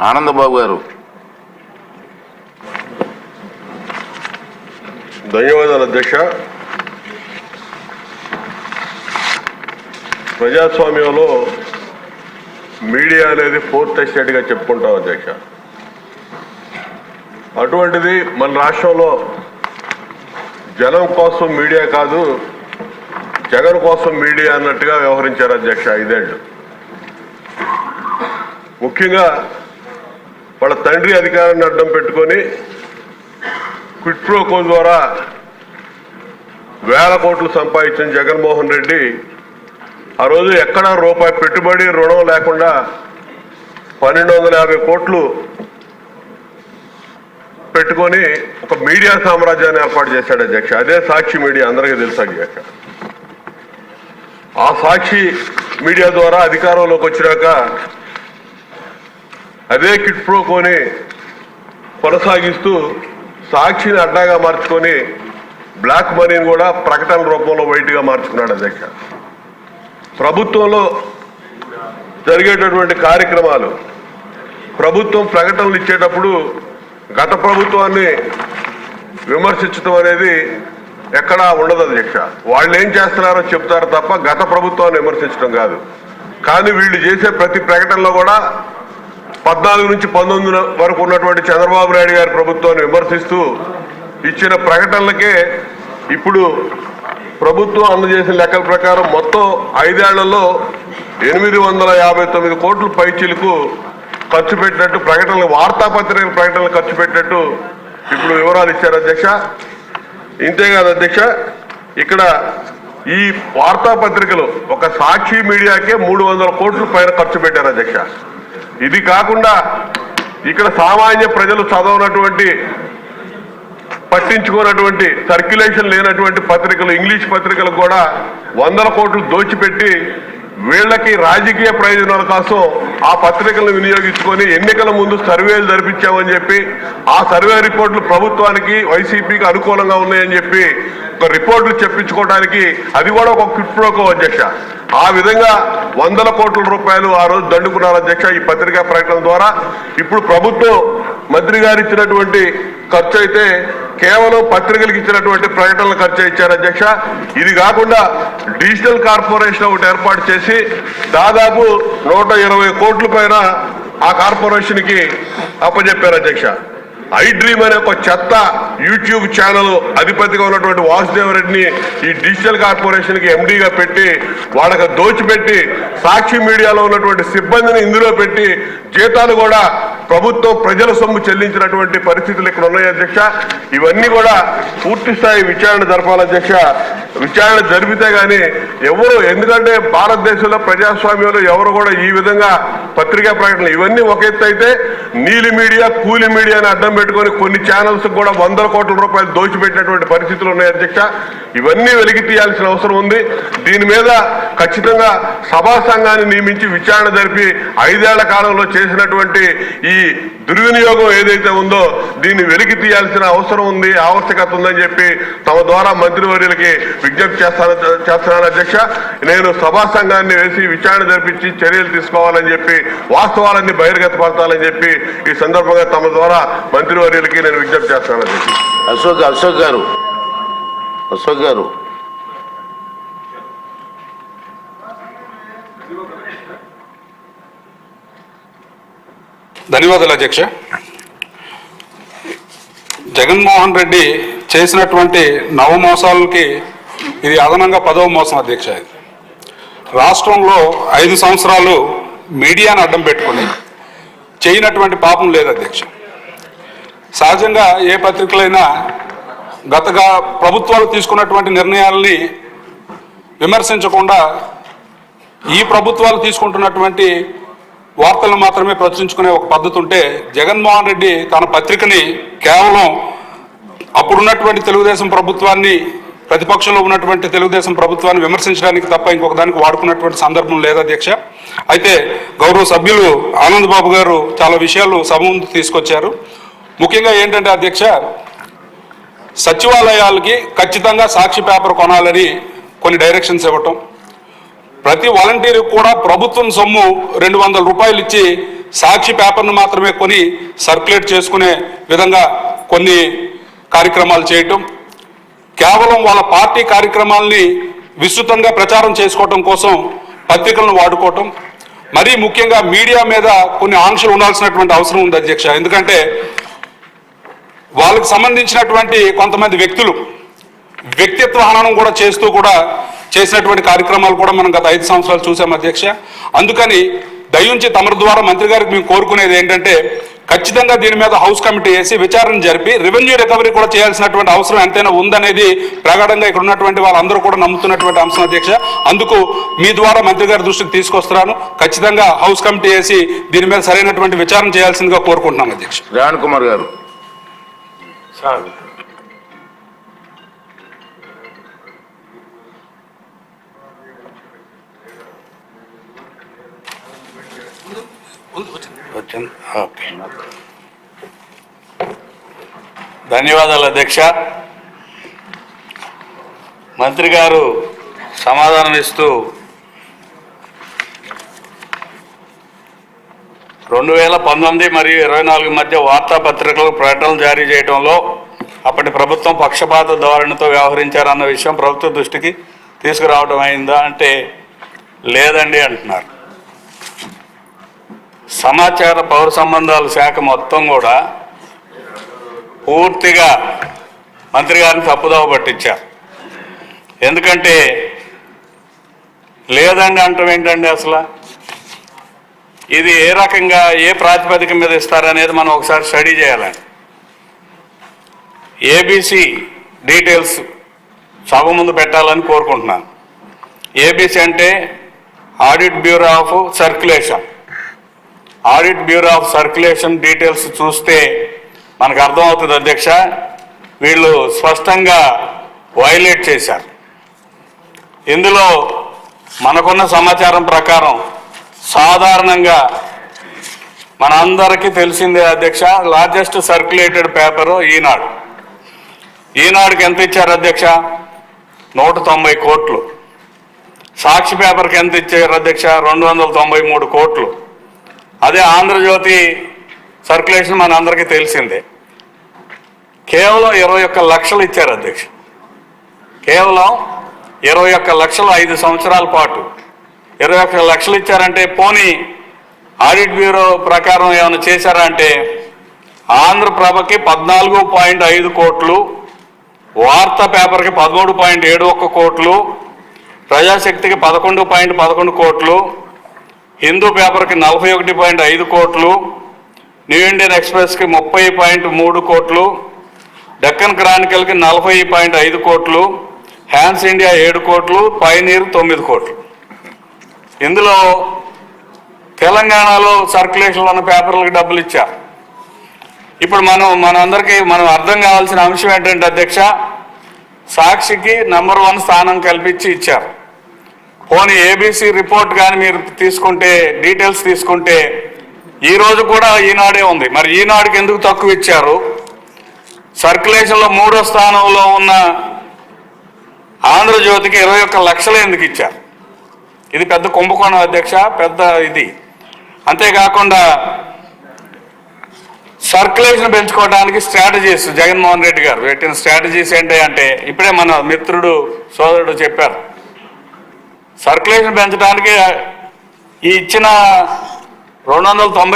ఆనందబాబు గారు. ధన్యవాదాలు అధ్యక్ష. ప్రజాస్వామ్యంలో మీడియా అనేది ఫోర్త్ ఎస్టేట్గా చెప్పుకుంటాం అధ్యక్ష. అటువంటిది మన రాష్ట్రంలో జనం కోసం మీడియా కాదు జగన్ కోసం మీడియా అన్నట్టుగా వ్యవహరించారు అధ్యక్ష ఐదేళ్ళు. ముఖ్యంగా వాళ్ళ తండ్రి అధికారాన్ని అడ్డం పెట్టుకొని క్విట్ప్రోకో ద్వారా వేల కోట్లు సంపాదించిన జగన్మోహన్ రెడ్డి ఆ రోజు ఎక్కడా రూపాయి పెట్టుబడి రుణం లేకుండా పన్నెండు వందల యాభై కోట్లు పెట్టుకొని ఒక మీడియా సామ్రాజ్యాన్ని ఏర్పాటు చేశాడు అధ్యక్ష. అదే సాక్షి మీడియా అందరికీ తెలుసు అధ్యక్ష. ఆ సాక్షి మీడియా ద్వారా అధికారంలోకి వచ్చినాక అదే కిట్ ప్రోకోని కొనసాగిస్తూ సాక్షిని అడ్డాగా మార్చుకొని బ్లాక్ మనీని కూడా ప్రకటన రూపంలో వైట్గా మార్చుకున్నాడు అధ్యక్ష. ప్రభుత్వంలో జరిగేటటువంటి కార్యక్రమాలు ప్రభుత్వం ప్రకటనలు ఇచ్చేటప్పుడు గత ప్రభుత్వాన్ని విమర్శించడం అనేది ఎక్కడా ఉండదు అధ్యక్ష. వాళ్ళు ఏం చేస్తున్నారో చెప్తారు తప్ప గత ప్రభుత్వాన్ని విమర్శించడం కాదు. కానీ వీళ్ళు చేసే ప్రతి ప్రకటనలో కూడా పద్నాలుగు నుంచి పంతొమ్మిది వరకు ఉన్నటువంటి చంద్రబాబు నాయుడు గారి ప్రభుత్వాన్ని విమర్శిస్తూ ఇచ్చిన ప్రకటనలకే ఇప్పుడు ప్రభుత్వం అందజేసిన లెక్కల ప్రకారం మొత్తం ఐదేళ్ళలో ఎనిమిది వందల యాభై తొమ్మిది కోట్ల పైచీలకు ఖర్చు పెట్టినట్టు ప్రకటనలు వార్తాపత్రికల ప్రకటనలు ఖర్చు పెట్టినట్టు ఇప్పుడు వివరాలు ఇచ్చారు అధ్యక్ష. ఇంతేకాదు అధ్యక్ష ఇక్కడ ఈ వార్తాపత్రికలు ఒక సాక్షి మీడియాకే మూడు వందల కోట్ల పైన ఖర్చు పెట్టారు అధ్యక్ష. ఇది కాకుండా ఇక్కడ సామాన్య ప్రజలు చదవనటువంటి పట్టించుకోనటువంటి సర్క్యులేషన్ లేనటువంటి పత్రికలు ఇంగ్లీష్ పత్రికలు కూడా వందల కోట్లు దోచిపెట్టి వీళ్ళకి రాజకీయ ప్రయోజనాల కోసం ఆ పత్రికలను వినియోగించుకొని ఎన్నికల ముందు సర్వేలు జరిపించామని చెప్పి ఆ సర్వే రిపోర్టులు ప్రభుత్వానికి వైసీపీకి అనుకూలంగా ఉన్నాయని చెప్పి ఒక రిపోర్టులు చెప్పించుకోవడానికి అది కూడా ఒక క్విట్ అధ్యక్ష. ఆ విధంగా వందల కోట్ల రూపాయలు ఆ రోజు దండుకున్నారు అధ్యక్ష ఈ పత్రికా ప్రకటన ద్వారా. ఇప్పుడు ప్రభుత్వం మంత్రి గారు ఇచ్చినటువంటి ఖర్చు అయితే కేవలం పత్రికలకు ఇచ్చినటువంటి ప్రకటనలు ఖర్చు ఇచ్చారు అధ్యక్ష. ఇది కాకుండా డిజిటల్ కార్పొరేషన్ ఒకటి ఏర్పాటు చేసి దాదాపు నూట ఇరవై కోట్ల పైన ఆ కార్పొరేషన్కి అప్పజెప్పారు అప్పచెప్పారు అధ్యక్ష. ఐ డ్రీమ్ అనే ఒక చెత్త యూట్యూబ్ ఛానల్ అధిపతిగా ఉన్నటువంటి వాసుదేవ్ రెడ్డిని ఈ డిజిటల్ కార్పొరేషన్కి ఎండీగా పెట్టి వాళ్ళకి దోచిపెట్టి సాక్షి మీడియాలో ఉన్నటువంటి సిబ్బందిని ఇందులో పెట్టి జీతాలు కూడా ప్రభుత్వం ప్రజల సొమ్ము చెల్లించినటువంటి పరిస్థితులు ఇక్కడ ఉన్నాయి అధ్యక్ష. ఇవన్నీ కూడా పూర్తి స్థాయి విచారణ జరపాలి అధ్యక్ష. విచారణ జరిపితే కానీ ఎవరు ఎందుకంటే భారతదేశంలో ప్రజాస్వామ్యంలో ఎవరు కూడా ఈ విధంగా పత్రికా ప్రకటనలు ఇవన్నీ ఒక ఎత్తు అయితే నీలి మీడియా కూలి మీడియాని అడ్డం పెట్టుకొని కొన్ని ఛానల్స్ కూడా వందల కోట్ల రూపాయలు దోచిపెట్టినటువంటి పరిస్థితులు ఉన్నాయి అధ్యక్ష. ఇవన్నీ వెలికి తీయాల్సిన అవసరం ఉంది. దీని మీద ఖచ్చితంగా సభా సంఘాన్ని నియమించి విచారణ జరిపి ఐదేళ్ళ కాలంలో చేసినటువంటి ఈ దుర్వినియోగం ఏదైతే ఉందో దీన్ని వెలికి తీయాల్సిన అవసరం ఉంది ఆవశ్యకత ఉందని చెప్పి తమ ద్వారా మంత్రివర్యులకి విజ్ఞప్తి చేస్తాను చేస్తున్నాను అధ్యక్ష. నేను సభా సంఘాన్ని వేసి విచారణ జరిపించి చర్యలు తీసుకోవాలని చెప్పి వాస్తవాలన్నీ బహిర్గతపరచాలని చెప్పి ఈ సందర్భంగా తమ ద్వారా మంత్రివర్యులకి నేను విజ్ఞప్తి చేస్తాను అధ్యక్ష అశోక్ అశోక్ గారు. అశోక్ గారు. ధన్యవాదాలు అధ్యక్ష. జగన్మోహన్ రెడ్డి చేసినటువంటి నవ మోసాలకి ఇది అదనంగా పదవ మోసం అధ్యక్ష ఇది. రాష్ట్రంలో ఐదు సంవత్సరాలు మీడియాను అడ్డం పెట్టుకుని చేయనటువంటి పాపం లేదు అధ్యక్ష. సహజంగా ఏ పత్రికలైనా గతగా ప్రభుత్వాలు తీసుకున్నటువంటి నిర్ణయాల్ని విమర్శించకుండా ఈ ప్రభుత్వాలు తీసుకుంటున్నటువంటి వార్తలను మాత్రమే ప్రచురించుకునే ఒక పద్ధతి ఉంటే జగన్మోహన్ రెడ్డి తన పత్రికని కేవలం అప్పుడున్నటువంటి తెలుగుదేశం ప్రభుత్వాన్ని ప్రతిపక్షంలో ఉన్నటువంటి తెలుగుదేశం ప్రభుత్వాన్ని విమర్శించడానికి తప్ప ఇంకొక దానికి వాడుకున్నటువంటి సందర్భం లేదు అధ్యక్ష. అయితే గౌరవ సభ్యులు ఆనంద్ బాబు గారు చాలా విషయాలు సభ ముందు తీసుకొచ్చారు. ముఖ్యంగా ఏంటంటే అధ్యక్ష సచివాలయాలకి ఖచ్చితంగా సాక్షి పేపర్ కొనాలని కొన్ని డైరెక్షన్స్ ఇవ్వటం. ప్రతి వాలంటీర్ కూడా ప్రభుత్వం సొమ్ము రెండు వందల రూపాయలు ఇచ్చి సాక్షి పేపర్ను మాత్రమే కొని సర్క్యులేట్ చేసుకునే విధంగా కొన్ని కార్యక్రమాలు చేయటం. కేవలం వాళ్ళ పార్టీ కార్యక్రమాల్ని విస్తృతంగా ప్రచారం చేసుకోవటం కోసం పత్రికలను వాడుకోవటం మరీ ముఖ్యంగా మీడియా మీద కొన్ని ఆంక్షలు ఉండాల్సినటువంటి అవసరం ఉంది అధ్యక్ష. ఎందుకంటే వాళ్ళకి సంబంధించినటువంటి కొంతమంది వ్యక్తులు వ్యక్తిత్వ హననం కూడా చేస్తూ కూడా చేసినటువంటి కార్యక్రమాలు కూడా మనం గత ఐదు సంవత్సరాలు చూసాం అధ్యక్ష. అందుకని దయించి తమరి ద్వారా మంత్రి గారికి మేము కోరుకునేది ఏంటంటే ఖచ్చితంగా దీని మీద హౌస్ కమిటీ వేసి విచారణ జరిపి రెవెన్యూ రికవరీ కూడా చేయాల్సినటువంటి అవసరం ఎంతైనా ఉందనేది ప్రగాఢంగా ఇక్కడ ఉన్నటువంటి వాళ్ళందరూ కూడా నమ్ముతున్నటువంటి అంశం అధ్యక్ష. అందుకు మీ ద్వారా మంత్రి గారి దృష్టికి తీసుకొస్తున్నాను. ఖచ్చితంగా హౌస్ కమిటీ వేసి దీని మీద సరైనటువంటి విచారణ చేయాల్సిందిగా కోరుకుంటున్నాం అధ్యక్ష. రేవణ్ కుమార్ గారు. వచ్చింది ఓకే. ధన్యవాదాలు అధ్యక్ష. మంత్రి గారు సమాధానం ఇస్తూ రెండు వేల పంతొమ్మిది మరియు ఇరవై నాలుగు మధ్య వార్తాపత్రికలకు ప్రకటనలు జారీ చేయడంలో అప్పటి ప్రభుత్వం పక్షపాత ధోరణితో వ్యవహరించారన్న విషయం ప్రభుత్వ దృష్టికి తీసుకురావడం అయిందా అంటే లేదండి అంటున్నారు. సమాచార పౌర సంబంధాల శాఖ మొత్తం కూడా పూర్తిగా మంత్రి గారిని తప్పుదోవ పట్టించారు. ఎందుకంటే లేదండి అంటాం ఏంటండి అసలు? ఇది ఏ రకంగా ఏ ప్రాతిపదిక మీద ఇస్తారనేది మనం ఒకసారి స్టడీ చేయాలండి. ఏబీసీ డీటెయిల్స్ సభ ముందు పెట్టాలని కోరుకుంటున్నాను. ఏబీసీ అంటే audit bureau of circulation. Audit bureau of circulation details చూస్తే మనకు అర్థమవుతుంది అధ్యక్ష. వీళ్ళు స్పష్టంగా వైలేట్ చేశారు. ఇందులో మనకున్న సమాచారం ప్రకారం సాధారణంగా మనందరికీ తెలిసిందే అధ్యక్ష లార్జెస్ట్ సర్క్యులేటెడ్ పేపరు ఈనాడు. ఈనాడుకి ఎంత ఇచ్చారు అధ్యక్ష? నూట తొంభై కోట్లు. సాక్షి పేపర్కి ఎంత ఇచ్చారు అధ్యక్ష? రెండు వందల తొంభై మూడు కోట్లు. అదే ఆంధ్రజ్యోతి సర్క్యులేషన్ మన అందరికీ తెలిసిందే. కేవలం ఇరవై ఒక్క లక్షలు ఇచ్చారు అధ్యక్ష. కేవలం ఇరవై ఒక్క లక్షలు ఐదు సంవత్సరాల పాటు. ఇరవై ఒక్క లక్షలు ఇచ్చారంటే పోనీ ఆడిట్ బ్యూరో ప్రకారం ఏమైనా చేశారా అంటే ఆంధ్రప్రభకి పద్నాలుగు పాయింట్ ఐదు కోట్లు వార్తా పేపర్కి పదమూడు పాయింట్ ఏడు ఒక్క కోట్లు ప్రజాశక్తికి పదకొండు పాయింట్ పదకొండు కోట్లు హిందూ పేపర్కి నలభై ఒకటి పాయింట్ ఐదు కోట్లు న్యూ ఇండియన్ ఎక్స్ప్రెస్కి ముప్పై పాయింట్ మూడు కోట్లు డక్కన్ క్రానికల్కి నలభై పాయింట్ ఐదు కోట్లు హ్యాన్స్ ఇండియా ఏడు కోట్లు పైనీర్ తొమ్మిది కోట్లు. ఇందులో తెలంగాణలో సర్క్యులేషన్లో ఉన్న పేపర్లకు డబ్బులు ఇచ్చారు ఇప్పుడు మనం మనందరికీ మనం అర్థం కావాల్సిన అంశం ఏంటంటే అధ్యక్ష సాక్షికి నంబర్ వన్ స్థానం కల్పించి ఇచ్చారు. పోనీ ఏబీసీ రిపోర్ట్ కానీ మీరు తీసుకుంటే డీటెయిల్స్ తీసుకుంటే ఈ రోజు కూడా ఈనాడే ఉంది. మరి ఈనాడుకి ఎందుకు తక్కువ ఇచ్చారు? సర్క్యులేషన్లో మూడో స్థానంలో ఉన్న ఆంధ్రజ్యోతికి ఇరవై ఒక్క లక్షలు ఎందుకు ఇచ్చారు? ఇది పెద్ద కుంభకోణం అధ్యక్ష పెద్ద ఇది. అంతేకాకుండా సర్క్యులేషన్ పెంచుకోవడానికి స్ట్రాటజీస్ జగన్మోహన్ రెడ్డి గారు పెట్టిన స్ట్రాటజీస్ ఏంటి అంటే ఇప్పుడే మన మిత్రుడు సోదరుడు చెప్పారు. సర్క్యులేషన్ పెంచడానికి ఈ ఇచ్చిన రెండు వందల తొంభై